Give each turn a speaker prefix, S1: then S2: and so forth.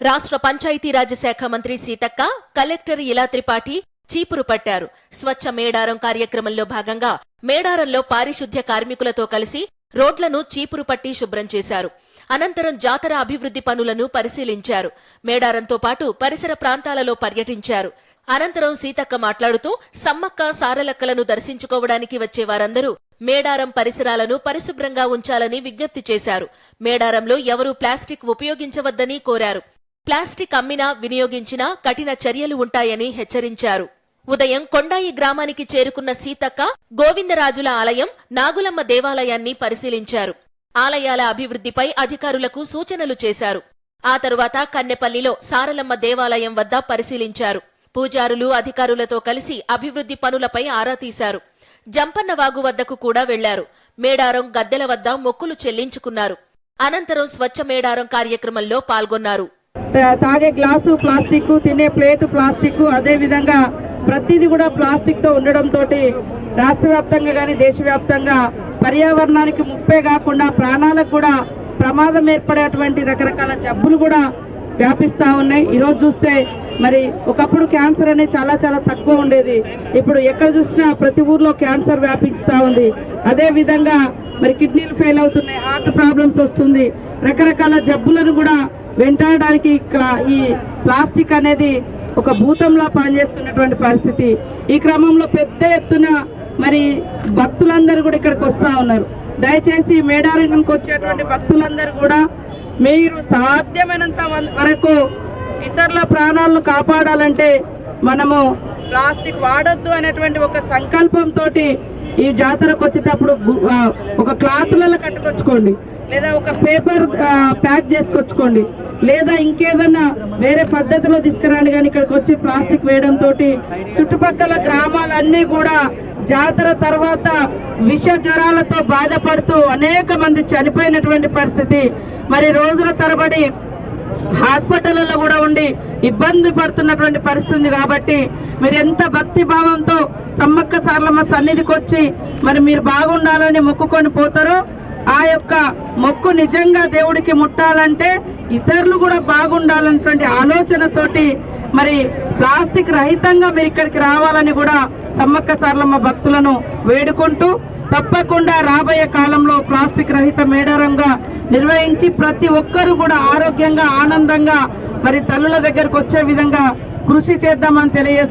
S1: రాష్ట్ర పంచాయతీరాజ్ శాఖ మంత్రి సీతక్క కలెక్టర్ ఇలా త్రిపాఠి చీపురు పట్టారు. స్వచ్ఛ మేడారం కార్యక్రమంలో భాగంగా మేడారంలో పారిశుద్ధ్య కార్మికులతో కలిసి రోడ్లను చీపురు పట్టి శుభ్రం చేశారు. అనంతరం జాతర అభివృద్ధి పనులను పరిశీలించారు. మేడారంతో పాటు పరిసర ప్రాంతాలలో పర్యటించారు. అనంతరం సీతక్క మాట్లాడుతూ సమ్మక్క సారలక్కలను దర్శించుకోవడానికి వచ్చే వారందరూ మేడారం పరిసరాలను పరిశుభ్రంగా ఉంచాలని విజ్ఞప్తి చేశారు. మేడారంలో ఎవరూ ప్లాస్టిక్ ఉపయోగించవద్దని కోరారు. ప్లాస్టిక్ అమ్మినా వినియోగించినా కఠిన చర్యలు ఉంటాయని హెచ్చరించారు. ఉదయం కొండాయి గ్రామానికి చేరుకున్న సీతక్క గోవిందరాజుల ఆలయం నాగులమ్మ దేవాలయాన్ని పరిశీలించారు. ఆలయాల అభివృద్ధిపై అధికారులకు సూచనలు చేశారు. ఆ తరువాత కన్నెపల్లిలో సారలమ్మ దేవాలయం వద్ద పరిశీలించారు. పూజారులు అధికారులతో కలిసి అభివృద్ధి పనులపై ఆరా తీశారు. జంపన్నవాగు వద్దకు కూడా వెళ్ళారు. మేడారం గద్దెల వద్ద మొక్కులు చెల్లించుకున్నారు. అనంతరం స్వచ్ఛ మేడారం కార్యక్రమంలో పాల్గొన్నారు.
S2: తాగే గ్లాసు ప్లాస్టిక్ తినే ప్లేటు ప్లాస్టిక్ అదే విధంగా ప్రతిదీ కూడా ప్లాస్టిక్తో ఉండడంతో రాష్ట్ర వ్యాప్తంగా కానీ దేశవ్యాప్తంగా పర్యావరణానికి ముప్పే కాకుండా ప్రాణాలకు కూడా ప్రమాదం ఏర్పడేటువంటి రకరకాల జబ్బులు కూడా వ్యాపిస్తూ ఉన్నాయి. ఈరోజు చూస్తే మరి ఒకప్పుడు క్యాన్సర్ అనేది చాలా చాలా తక్కువ ఉండేది. ఇప్పుడు ఎక్కడ చూసినా ప్రతి ఊర్లో క్యాన్సర్ వ్యాపిస్తూ ఉంది. అదేవిధంగా మరి కిడ్నీలు ఫెయిల్ అవుతున్నాయి హార్ట్ ప్రాబ్లమ్స్ వస్తుంది. రకరకాల జబ్బులను కూడా వెంటాడడానికి ఇక్కడ ఈ ప్లాస్టిక్ అనేది ఒక భూతంలా పనిచేస్తున్నటువంటి పరిస్థితి. ఈ క్రమంలో పెద్ద ఎత్తున మరి భక్తులందరూ కూడా ఇక్కడికి వస్తూ ఉన్నారు. దయచేసి మేడారంగంకి వచ్చేటువంటి భక్తులందరూ కూడా మీరు సాధ్యమైనంత వరకు ఇతరుల ప్రాణాలను కాపాడాలంటే మనము ప్లాస్టిక్ వాడొద్దు అనేటువంటి ఒక సంకల్పంతో ఈ జాతరకు వచ్చేటప్పుడు ఒక క్లాతులలో కట్టుకొచ్చుకోండి. లేదా ఒక పేపర్ ప్యాక్ చేసుకొచ్చుకోండి. లేదా ఇంకేదన్నా వేరే పద్ధతిలో తీసుకురాండి కానీ ఇక్కడికి వచ్చి ప్లాస్టిక్ వేయడం తోటి చుట్టుపక్కల గ్రామాలన్నీ కూడా జాతర తర్వాత విష జ్వరాలతో బాధపడుతూ అనేక మంది చనిపోయినటువంటి పరిస్థితి. మరి రోజుల తరబడి హాస్పిటల్లో కూడా ఉండి ఇబ్బంది పడుతున్నటువంటి పరిస్థితి కాబట్టి మీరు ఎంత భక్తి భావంతో సమ్మక్క సార్లమ్మ సన్నిధికి వచ్చి మరి మీరు బాగుండాలని మొక్కుకొని పోతారో ఆ యొక్క మొక్కు నిజంగా దేవుడికి ముట్టాలంటే ఇతరులు కూడా బాగుండాలన్నటువంటి ఆలోచనతోటి మరి ప్లాస్టిక్ రహితంగా మీరు ఇక్కడికి రావాలని కూడా సమ్మక్క సార్లమ్మ భక్తులను వేడుకుంటూ తప్పకుండా రాబోయే కాలంలో ప్లాస్టిక్ రహిత మేడారంగా నిర్వహించి ప్రతి ఒక్కరూ కూడా ఆరోగ్యంగా ఆనందంగా మరి తల్లుల దగ్గరకు వచ్చే విధంగా కృషి చేద్దామని తెలియజేస్తారు